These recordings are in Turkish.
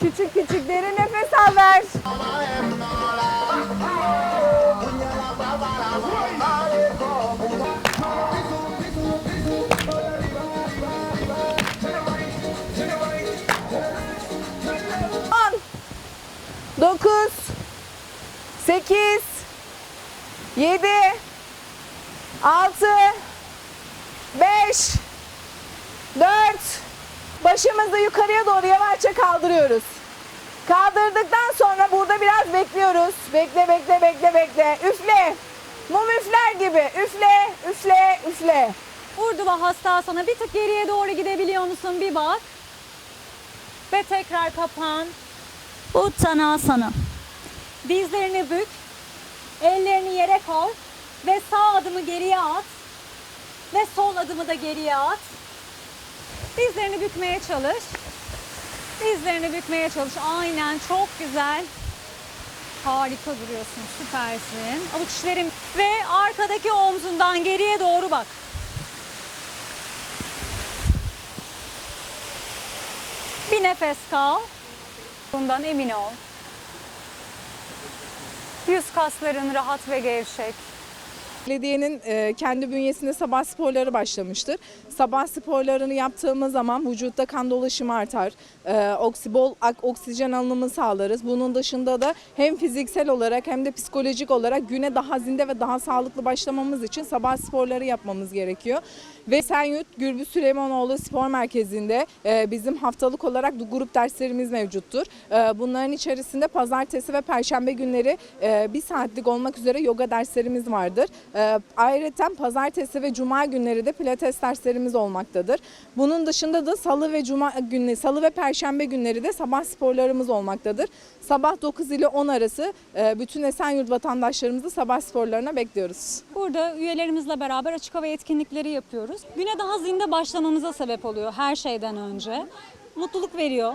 Küçük küçük derin nefes al ver. On, dokuz, sekiz, yedi, altı, beş, dört, başımızı yukarıya doğru yavaşça kaldırıyoruz. Kaldırdıktan sonra burada biraz bekliyoruz. Bekle, bekle, bekle, bekle. Üfle. Mum üfler gibi. Üfle, üfle, üfle. Urduva hastasana bir tık geriye doğru gidebiliyor musun bir bak. Ve tekrar kapan. Uttanasana. Dizlerini bük. Ellerini yere koy. Ve sağ adımı geriye at. Ve sol adımı da geriye at. Dizlerini bükmeye çalış. Dizlerini bükmeye çalış. Aynen çok güzel. Harika duruyorsun. Süpersin. Avuç içlerin ve arkadaki omzundan geriye doğru bak. Bir nefes kal. Bundan emin ol. Yüz kasların rahat ve gevşek. Belediyenin e, kendi bünyesinde sabah sporları başlamıştır. Sabah sporlarını yaptığımız zaman vücutta kan dolaşımı artar. E, oksi, bol ak- oksijen alımını sağlarız. Bunun dışında da hem fiziksel olarak hem de psikolojik olarak güne daha zinde ve daha sağlıklı başlamamız için sabah sporları yapmamız gerekiyor. Ve Senyurt Gürbüz Süleymanoğlu Spor Merkezi'nde e, bizim haftalık olarak grup derslerimiz mevcuttur. Bunların içerisinde pazartesi ve perşembe günleri bir saatlik olmak üzere yoga derslerimiz vardır. E, ayrıca pazartesi ve cuma günleri de pilates derslerimiz olmaktadır. Bunun dışında da salı ve cuma günleri, salı ve perşembe günleri de sabah sporlarımız olmaktadır. Sabah 9 ile 10 arası e, bütün Esenyurt vatandaşlarımızı sabah sporlarına bekliyoruz. Burada üyelerimizle beraber açık hava etkinlikleri yapıyoruz. Güne daha zinde başlamamıza sebep oluyor her şeyden önce. Mutluluk veriyor.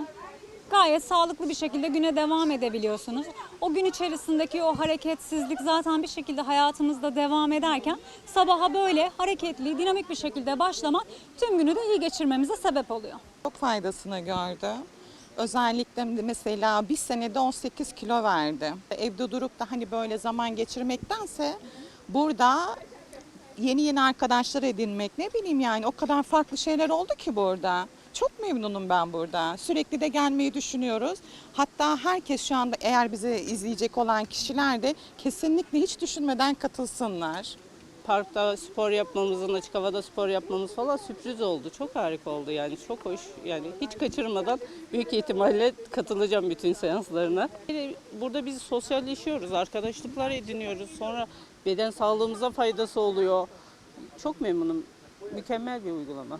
Gayet sağlıklı bir şekilde güne devam edebiliyorsunuz. O gün içerisindeki o hareketsizlik zaten bir şekilde hayatımızda devam ederken sabaha böyle hareketli, dinamik bir şekilde başlamak tüm günü de iyi geçirmemize sebep oluyor. Çok faydasını gördüm. Özellikle mesela bir senede 18 kilo verdi. Evde durup da hani böyle zaman geçirmektense burada yeni yeni arkadaşlar edinmek ne bileyim yani o kadar farklı şeyler oldu ki burada. Çok memnunum ben burada. Sürekli de gelmeyi düşünüyoruz. Hatta herkes şu anda eğer bizi izleyecek olan kişiler de kesinlikle hiç düşünmeden katılsınlar. parkta spor yapmamızın, açık havada spor yapmamız falan sürpriz oldu. Çok harika oldu yani. Çok hoş. Yani hiç kaçırmadan büyük ihtimalle katılacağım bütün seanslarına. Burada biz sosyalleşiyoruz, arkadaşlıklar ediniyoruz. Sonra beden sağlığımıza faydası oluyor. Çok memnunum. Mükemmel bir uygulama.